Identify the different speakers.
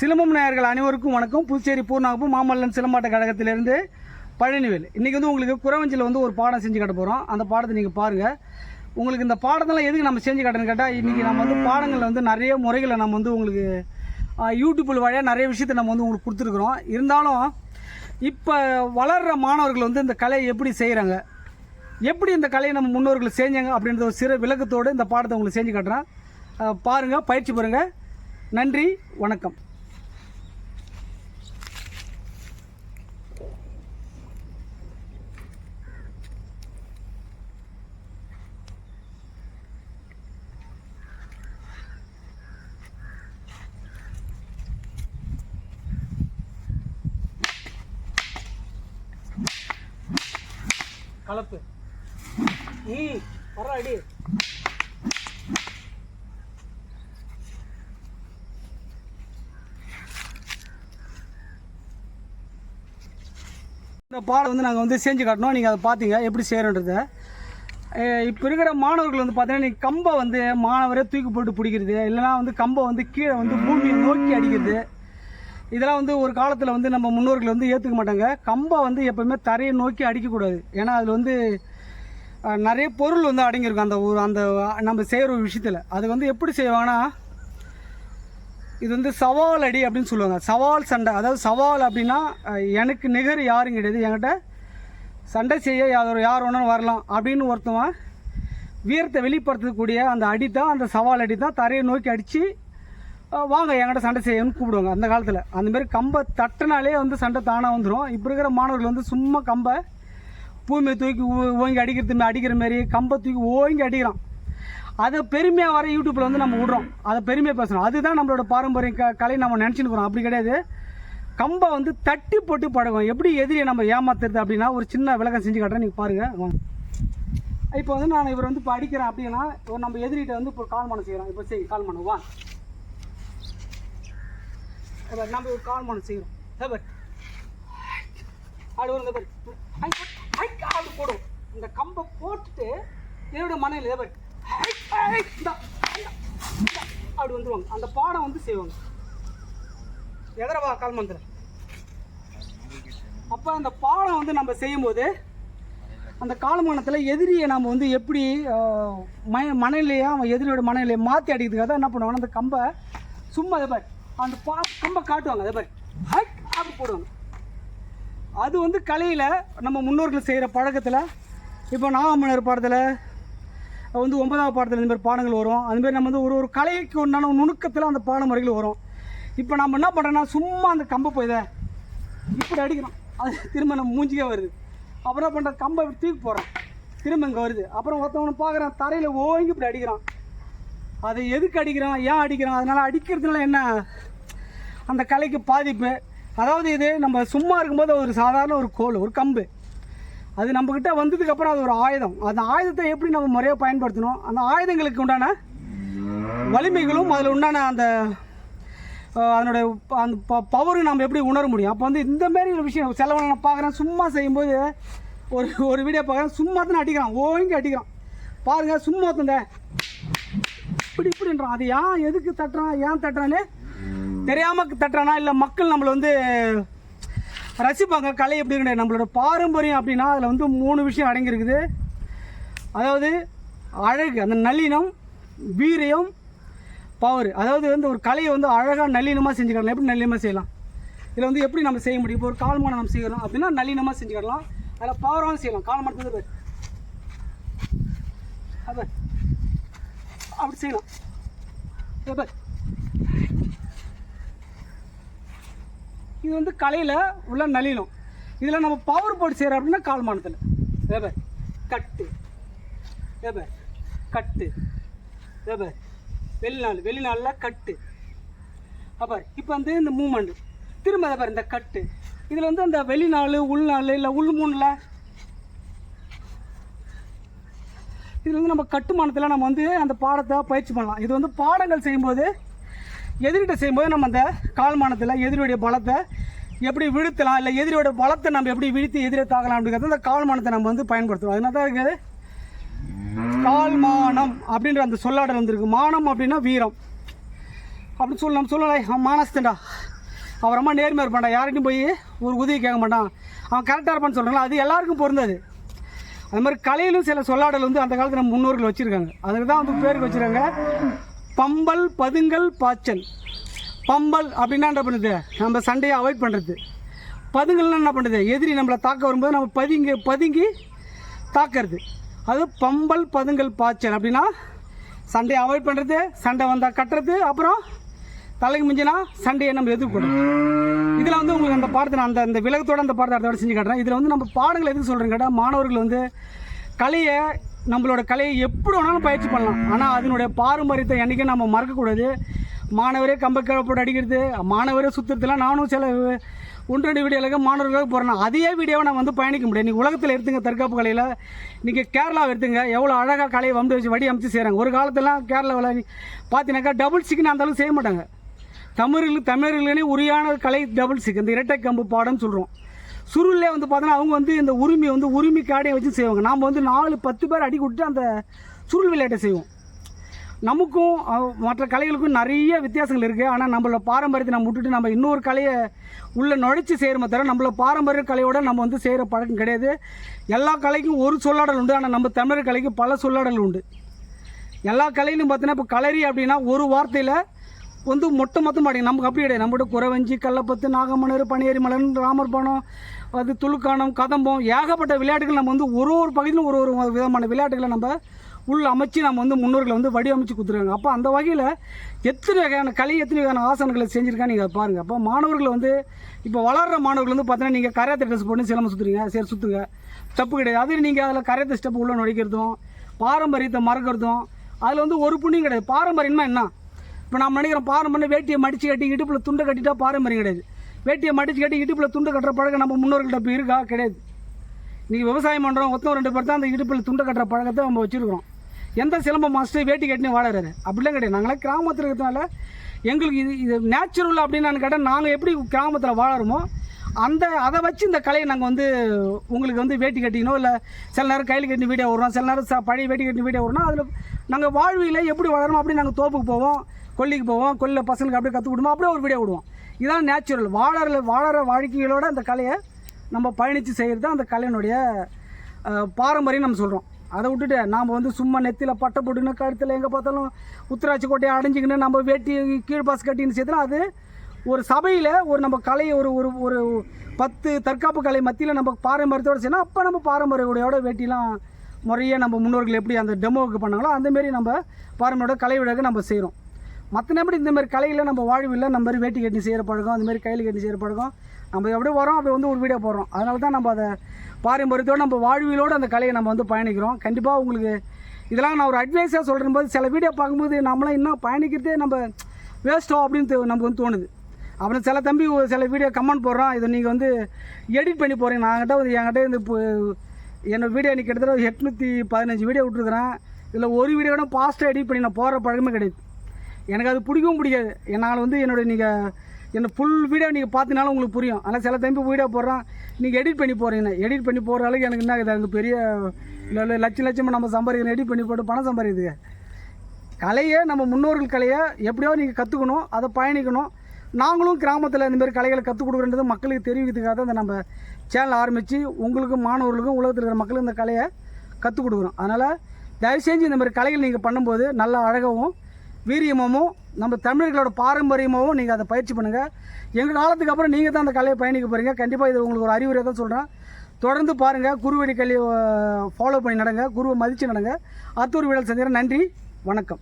Speaker 1: சிலம்பம் நேயர்கள் அனைவருக்கும் வணக்கம். புதுச்சேரி பூர்ணாகப்பு மாமல்லன் சிலம்பாட்ட கழகத்திலிருந்து பழனிவேல். இன்றைக்கி வந்து உங்களுக்கு குறவஞ்சியில் வந்து ஒரு பாடம் செஞ்சு கட்ட போகிறோம் அந்த பாடத்தை நீங்கள் பாருங்கள் உங்களுக்கு இந்த பாடத்தெல்லாம் எதுக்கு நம்ம செஞ்சு கட்டணும்னு கேட்டால் இன்றைக்கி நம்ம வந்து பாடங்களில் வந்து நிறைய முறைகளை நம்ம வந்து உங்களுக்கு யூடியூப்பில் வழியாக நிறைய விஷயத்தை நம்ம வந்து உங்களுக்கு கொடுத்துருக்குறோம். இருந்தாலும் இப்போ வளர்கிற மாணவர்கள் வந்து இந்த கலையை எப்படி செய்கிறாங்க எப்படி இந்த கலையை நம்ம முன்னோர்கள் செஞ்சாங்க அப்படின்ற ஒரு சிறு விளக்கத்தோடு இந்த பாடத்தை உங்களுக்கு செஞ்சு காட்டுறேன். பாருங்கள் பயிற்சி பாருங்கள் நன்றி வணக்கம். கலப்பு. ம் வர அடி. இந்த பாடம் வந்து நாங்கள் வந்து செஞ்சு காட்டினோம் நீங்கள் அதை பார்த்தீங்க எப்படி செய்கிறன்றத இப்போ இருக்கிற மாணவர்கள் வந்து பார்த்தீங்கன்னா நீங்கள் கம்பை வந்து மாணவரே தூக்கி போட்டு பிடிக்கிறது இல்லைனா வந்து கம்பை வந்து கீழே வந்து பூமியை நோக்கி அடிக்கிறது. இதெல்லாம் வந்து ஒரு காலத்தில் வந்து நம்ம முன்னோர்கள் வந்து ஏற்றுக்க மாட்டாங்க. கம்பை வந்து எப்போவுமே தரையை நோக்கி அடிக்கக்கூடாது. ஏன்னா அதில் வந்து நிறைய பொருள் வந்து அடங்கியிருக்கும் அந்த ஒரு அந்த நம்ம செய்கிற ஒரு விஷயத்தில். அது வந்து எப்படி செய்வாங்கன்னா இது வந்து சவால் அடி அப்படின்னு சொல்லுவாங்க. சவால் சண்டை. அதாவது சவால் அப்படின்னா எனக்கு நிகர் யாரும் கிடையாது என்கிட்ட சண்டை செய்ய யார் யார் ஒன்றும் வரலாம் அப்படின்னு ஒருத்தவன் வீரத்தை வெளிப்படுத்தக்கூடிய அந்த அடி தான் அந்த சவால் அடி தான் தரையை நோக்கி அடித்து வாங்க என்கிட்ட சண்டை செய்யணும்னு கூப்பிடுவாங்க அந்த காலத்தில். அந்தமாரி கம்பை தட்டினாலே வந்து சண்டை தானாக வந்துடும் இப்போ இருக்கிற மாணவர்கள் வந்து சும்மா கம்பை பூமியை தூக்கி ஓங்கி அடிக்கிறது அடிக்கிற மாரி கம்பை தூக்கி ஓங்கி அடிக்கிறான் அதை பெருமையாக வர யூடியூப்பில் வந்து நம்ம விடுறோம். அதை பெருமையாக பேசுகிறோம் அதுதான் நம்மளோட பாரம்பரிய க கலை நம்ம நினச்சின்னு அப்படி கிடையாது. கம்பை வந்து தட்டி போட்டு பழகும் எப்படி எதிரியை நம்ம ஏமாத்துறது அப்படின்னா ஒரு சின்ன விளக்கம் செஞ்சு காட்டுறேன். நீங்கள் பாருங்கள் இப்போ வந்து நான் இவர் வந்து இப்போ அடிக்கிறேன் அப்படின்னா இப்போ நம்ம எதிரிகிட்ட வந்து இப்போ கால் மனம் செய்கிறோம் இப்போ செய் கால் மனம். வா. நம்ம ஒரு கால் மனம் செய்கிறோம் ஆடு வரும் ஆடு போடும் இந்த கம்பை போட்டுட்டு என்னோட மனையில் இதே பாரு. அப்படி வந்துருவாங்க அந்த பாடம் வந்து செய்வாங்க எதிரவா கால் மந்திரம் அப்போ அந்த பாடம் வந்து நம்ம செய்யும்போது அந்த காலமானத்தில் எதிரியை நம்ம வந்து எப்படி ஆஹ், ம மனநிலையை அவன் எதிரியோட மனநிலையை மாற்றி அடிக்கிறதுக்காக தான் என்ன பண்ணுவாங்கன்னா அந்த கம்பை சும்மா இதை அந்த பா கம்பை காட்டுவாங்க அதே மாதிரி ஹட் அப்படி போடுவாங்க. அது வந்து கலையில் நம்ம முன்னோர்கள் செய்கிற பழக்கத்தில் இப்போ நாகமன்னர் பாடத்தில் வந்து ஒன்பதாவது பாடத்தில் இந்தமாதிரி பாடங்கள் வரும். அதுமாரி மாதிரி நம்ம வந்து ஒரு ஒரு கலைக்கு உண்டான நுணுக்கத்தில் அந்த பாட முறைகள் வரும். இப்போ நம்ம என்ன பண்ணுறோன்னா சும்மா அந்த கம்பை போய் இதை இப்படி அடிக்கிறோம். அது திரும்ப நம்ம மூஞ்சிக்கே வருது. அப்புறம் என்ன பண்ணுற கம்பை இப்படி தூக்கி போகிறோம் திரும்ப இங்கே வருது. அப்புறம் ஒருத்தவனை பார்க்குறான் தரையில் ஓங்கி இப்படி அடிக்கிறான். அதை எதுக்கு அடிக்கிறான்? ஏன் அடிக்கிறான்? அதனால் அடிக்கிறதுனால என்ன? அந்த கலைக்கு பாதிப்பு. அதாவது இது நம்ம சும்மா இருக்கும்போது ஒரு சாதாரண ஒரு கோல் ஒரு கம்பு. அது நம்மக்கிட்ட வந்ததுக்கப்புறம் அது ஒரு ஆயுதம். அந்த ஆயுதத்தை எப்படி நம்ம முறையாக பயன்படுத்தணும்? அந்த ஆயுதங்களுக்கு உண்டான வலிமைகளும் அதில் உண்டான அந்த அதனுடைய ப- அந்த பவரும் நம்ம எப்படி உணர முடியும்? அப்போ வந்து இந்த மாதிரி ஒரு விஷயம் செலவு நான் பார்க்குறேன் சும்மா செய்யும்போது ஒரு ஒரு வீடியோ பார்க்குறேன் சும்மா தானே அடிக்கிறான். ஓங்கி அடிக்கிறான். பாருங்க சும்மா தந்தேன் இப்படி இப்படின்றான் அது ஏன் எதுக்கு தட்டுறான் ஏன் தட்டுறான்னு தெரியாம தட்டுறானா? இல்லை மக்கள் நம்மளை வந்து ரசிப்பாங்க கலை எப்படி கிடையாது நம்மளோட பாரம்பரியம் அப்படின்னா அதில் வந்து மூணு விஷயம் அடங்கியிருக்குது. அதாவது அழகு அந்த நல்லினம் வீரியம் பவர் அதாவது வந்து ஒரு கலையை வந்து அழகாக நல்லினமாக செஞ்சுக்கலாம். எப்படி நல்லினமாக செய்யலாம்? இதில் வந்து எப்படி நம்ம செய்ய முடியும்? இப்போ ஒரு கால்மானம் நம்ம செய்யறோம் அப்படின்னா நல்லினமாக செஞ்சுக்கலாம். அதில் பவராகவும் செய்யலாம். கால்மானத்துக்கு பேர். அது. அப்படி செய்யலாம். இது இது வந்து கலையில் உள்ள நளினம் இதில் நம்ம பவர் போட்டு செய்கிறோம் அப்படின்னா கால்மானத்தில் வேபர் கட்டு. வேபர் கட்டு. வேபர் வெளிநாள் வெளிநாளில் கட்டு. அப்போ இப்போ வந்து இந்த மூமெண்ட் திரும்ப வேபர் இந்த கட்டு. இதில் வந்து அந்த வெளிநாள் உள்நாள் இல்லை உள் மூணில் இதில் வந்து நம்ம கட்டுமானத்தில் நம்ம வந்து அந்த பாடத்தை பயிற்சி பண்ணலாம். இது வந்து பாடங்கள் செய்யும்போது எதிரிகிட்ட செய்யும்போது நம்ம அந்த கால்மானத்தில் எதிரியுடைய பலத்தை எப்படி வீழ்த்தலாம் இல்லை எதிரியோட பலத்தை நம்ம எப்படி வீழ்த்தி எதிரே தாக்கலாம் அப்படிங்கிறது அந்த கால்மானத்தை நம்ம வந்து பயன்படுத்துவோம் அதனால தான் இருக்குது கால்மானம் அப்படின்ற அந்த சொல்லாடல் வந்திருக்கு. மானம் அப்படின்னா வீரம். அப்படின்னு சொல்லி நம்ம சொல்லலாம் மானஸ்தண்டா அவன் ரொம்ப நேர்மையாக இருப்பான்டா. யார்கிட்டையும் போய் ஒரு உதவி கேட்க மாட்டான். அவன் கரெக்டாக இருப்பான்னு சொல்கிறாங்களா அது எல்லாருக்கும் பொருந்தது. அது மாதிரி கலையிலும் சில சொல்லாடல் வந்து அந்த காலத்தில் நம்ம முன்னோர்கள் வச்சுருக்காங்க. அதுக்கு தான் வந்து பேருக்கு வச்சுருக்காங்க. பம்பல் பதுங்கல் பாய்ச்சல். பம்பல் அப்படின்னா என்ன பண்ணுது? நம்ம சண்டையை அவாய்ட் பண்ணுறது பதுங்கல்னா என்ன பண்ணுது? எதிரி நம்மளை தாக்க வரும்போது நம்ம பதுங்கி பதுங்கி தாக்கிறது. அது பம்பல் பதுங்கல் பாய்ச்சல் அப்படின்னா சண்டையை அவாய்ட் பண்ணுறது சண்டை வந்தால் கட்டுறது அப்புறம் தலைக்கு மிஞ்சினா சண்டையை நம்ம எதிர்க்கணும் இதில் வந்து உங்களுக்கு அந்த பாடத்தை நான் அந்த அந்த விலகத்தோட அந்த பாடத்தை அடுத்த செஞ்சு காட்டுறேன். இதில் வந்து நம்ம பாடங்கள் எதுக்கு சொல்கிறேன் கேட்டால் மாணவர்கள் வந்து கலையை நம்மளோட கலையை எப்படி வேணாலும் பயிற்சி பண்ணலாம். ஆனால் அதனுடைய பாரம்பரியத்தை என்றைக்கும் நம்ம மறக்கக்கூடாது. மாணவரே கம்ப போட்டு அடிக்கிறது மாணவரே சுற்றுறதுலாம் நானும் சில ஒன்று ரெண்டு வீடியோலுக்கு மாணவர்களுக்கு போகிறேன் அதே வீடியோவை நான் வந்து பயணிக்க முடியாது. நீங்கள் உலகத்தில் எடுத்துங்க தற்காப்பு கலையில். நீங்கள் கேரளாவை எடுத்துங்க எவ்வளோ அழகாக கலையை வந்து வச்சு வடி அமைச்சு செய்கிறாங்க ஒரு காலத்துலாம் கேரளாவில் பார்த்தீங்கன்னாக்கா டபுள் சிக்கன் அந்த அளவுக்கு செய்ய மாட்டாங்க. தமிழர்கள் தமிழர்களே உரியான கலை டபுள் சிக் இந்த இரட்டை கம்பு பாடம்னு சொல்கிறோம் சுருளிலே வந்து பார்த்தோன்னா அவங்க வந்து இந்த உரிமை வந்து உரிமை காடையை வச்சு செய்வாங்க. நாம் வந்து நாலு பத்து பேர் அடி கொடுத்து அந்த சுருள் விளையாட்டை செய்வோம். நமக்கும் மற்ற கலைகளுக்கும் நிறைய வித்தியாசங்கள் இருக்குது ஆனால் நம்மளோட பாரம்பரியத்தை நம்ம விட்டுட்டு நம்ம இன்னொரு கலையை உள்ளே நுழைச்சி செய்கிறோமே தவிர நம்மளோட பாரம்பரிய கலையோட நம்ம வந்து செய்கிற பழக்கம் கிடையாது. எல்லா கலைக்கும் ஒரு சொல்லாடல் உண்டு. ஆனால் நம்ம தமிழர் கலைக்கு பல சொல்லாடல் உண்டு. எல்லா கலையிலும் பார்த்தீங்கன்னா இப்போ கலரி அப்படின்னா ஒரு வார்த்தையில் வந்து மொட்டை மொத்தம் பாடிங்க. நமக்கு அப்படி கிடையாது. நம்மகிட்ட குறவஞ்சி கள்ளப்பத்து நாகமணர் பனியரி மலன் ராமர் பானம் அது துளுக்கானம் கதம்பம் ஏகப்பட்ட விளையாட்டுகள் நம்ம வந்து ஒரு ஒரு பகுதியிலும் ஒரு ஒரு விதமான விளையாட்டுகளை நம்ம உள்ள அமைச்சு நம்ம வந்து முன்னோர்களை வந்து வடிவமைச்சு கொடுத்துருக்காங்க. அப்போ அந்த வகையில் எத்தனை வகையான கலை எத்தனை வகையான ஆசனங்களை செஞ்சுருக்கான்னு நீங்கள் பாருங்கள் அப்போ மாணவர்கள் வந்து இப்போ வளர்கிற மாணவர்கள் வந்து பார்த்தீங்கன்னா நீங்கள் கரையாத்த ட்ரெஸ் போட்டு சிலம்பம் சுற்றுறீங்க சரி சுற்றுங்க தப்பு கிடையாது. அது நீங்கள் அதில் கரையாத்த ஸ்டெப் உள்ள நுழைக்கிறதும் பாரம்பரியத்தை மறக்கிறதும் அதில் வந்து ஒரு புண்ணியம் கிடையாது. பாரம்பரியம்னா என்ன? இப்போ நம்ம நினைக்கிறோம் பாரம்பரியம் வேட்டியை மடித்து கட்டி இடுப்பில் துண்டை கட்டிட்டா பாரம்பரியம் கிடையாது. வேட்டியை மடித்து கட்டி இடுப்பில் துண்டு கட்டுற பழக்கம் நம்ம முன்னோர்கள்ட்ட இப்போ இருக்கா? கிடையாது. இன்றைக்கி விவசாயம் பண்ணுறோம் ஒத்தம் ரெண்டு பேர் தான் அந்த இடுப்பில் துண்டை கட்டுற பழக்கத்தை நம்ம வச்சுருக்கிறோம். எந்த சிலம்பம் மாஸ்டர் வேட்டி கட்டினு வாழறாரு? அப்படிலாம் கிடையாது. நாங்களாம் கிராமத்தில் இருக்கிறதுனால எங்களுக்கு இது இது நேச்சுரல் அப்படின்னு நான் கேட்டால் நாங்கள் எப்படி கிராமத்தில் வாழறோமோ அந்த அதை வச்சு இந்த கலையை நாங்கள் வந்து உங்களுக்கு வந்து வேட்டி கட்டிக்கணும். இல்லை சில நேரம் கையில் கட்டின வீடியோ வரும் சில நேரம் ச- பழைய வேட்டி கட்டின வீடியோ வரும் அதில் நாங்கள் வாழ்வியில் எப்படி வளரணும் அப்படின்னு நாங்கள் தோப்புக்கு போவோம். கொல்லிக்கு போவோம் கொல்லில் பசங்களுக்கு அப்படியே கற்றுக் கொடுப்போம் அப்படியே ஒரு வீடியோ விடுவோம். இதான் நேச்சுரல் வாழற வாழற வாழ்க்கைகளோட அந்த கலையை நம்ம பயணித்து செய்கிறது தான் அந்த கலையினுடைய பாரம்பரியம் நம்ம சொல்கிறோம் அதை விட்டுட்டு நாம் வந்து சும்மா நெத்தியில் பட்டை போட்டுன்னு கழுத்தில் எங்கே பார்த்தாலும் உத்தராட்சி கோட்டையை அடைஞ்சிக்கின்னு நம்ம வேட்டி கீழ் பாஸ் கட்டின்னு சேர்த்துனா அது ஒரு சபையில் ஒரு நம்ம கலையை ஒரு ஒரு ஒரு பத்து தற்காப்பு கலை மத்தியில் நம்ம பாரம்பரியத்தோடு செய்யணும். அப்போ நம்ம பாரம்பரியோட வேட்டிலாம் முறையாக நம்ம முன்னோர்கள் எப்படி அந்த டெமோவுக்கு பண்ணாங்களோ அந்தமாரி நம்ம பாரம்பரியோட கலை விழாக்கு நம்ம செய்கிறோம் மற்றபடி இந்த மாதிரி கலையில் நம்ம வாழ்வில் நம்ம மாதிரி வேட்டி கட்டி செய்கிற பழக்கம் அந்த மாதிரி கையில் கட்டி செய்கிற பழக்கம் நம்ம அப்படியே வரோம் அப்படி வந்து ஒரு வீடியோ போடுறோம். அதனால தான் நம்ம அதை பாரம்பரியத்தோடு நம்ம வாழ்வியலோடு அந்த கலையை நம்ம வந்து பயணிக்கிறோம். கண்டிப்பாக உங்களுக்கு இதெல்லாம் நான் ஒரு அட்வைஸாக சொல்கிற போது சில வீடியோ பார்க்கும்போது நம்மளாம் இன்னும் பயணிக்கிறதே நம்ம வேஸ்ட்டோ அப்படின்னு நமக்கு வந்து தோணுது. அப்புறம் சில தம்பி ஒரு சில வீடியோ கமெண்ட் போடுறோம் இதை நீங்கள் வந்து எடிட் பண்ணி போகிறீங்க நான்கிட்ட வந்து என்கிட்ட இந்த என்னோடய வீடியோ நீ கிட்டத்தட்ட எட்நூற்றி பதினஞ்சு வீடியோ விட்ருக்குறேன் இதில் ஒரு வீடியோ கூட பாஸ்ட்டாக எடிட் பண்ணி நான் போகிற பழக்கமே கிடையாது. எனக்கு அது பிடிக்கவும் பிடிக்காது. என்னால் வந்து என்னுடைய நீங்கள் என்னை ஃபுல் வீடியோ நீங்கள் பார்த்தினாலும் உங்களுக்கு புரியும். ஆனால் சில டைம் வீடியோ போடுறோம் நீங்கள் எடிட் பண்ணி போகிறீங்கண்ணே எடிட் பண்ணி போகிற அளவுக்கு எனக்கு என்ன ஆகுது? அங்கே பெரிய இல்லை லட்சம் லட்சமாக நம்ம சம்பாதிக்கணும். எடிட் பண்ணி போட்டு பணம் சம்பாதிக்குதுங்க கலையை நம்ம முன்னோர்கள் கலையை எப்படியோ நீங்கள் கற்றுக்கணும் அதை பயணிக்கணும். நாங்களும் கிராமத்தில் இந்தமாரி கலைகளை கற்றுக் கொடுக்குறது மக்களுக்கு தெரிவிக்கிறதுக்காக தான் இந்த நம்ம சேனல் ஆரம்பித்து உங்களுக்கும் மாணவர்களுக்கும் உலகத்தில் இருக்கிற மக்களுக்கும் இந்த கலையை கற்றுக் கொடுக்குறோம். அதனால் தயவு செஞ்சு இந்த மாதிரி கலைகள் நீங்கள் பண்ணும்போது நல்ல அழகாகவும் வீரியமாகவும் நம்ம தமிழர்களோட பாரம்பரியமாகவும் நீங்கள் அதை பயிற்சி பண்ணுங்கள் எங்கள் காலத்துக்கு அப்புறம் நீங்கள் தான் அந்த கலையை பயணிக்க போகிறீங்க கண்டிப்பாக இது உங்களுக்கு ஒரு அறிவுரை தான் சொல்கிறேன் தொடர்ந்து பாருங்கள் குருவடி கல்வி ஃபாலோ பண்ணி நடங்க. குருவை மதித்து நடங்க. அத்தூர் ஒரு சந்திரன் நன்றி. வணக்கம்.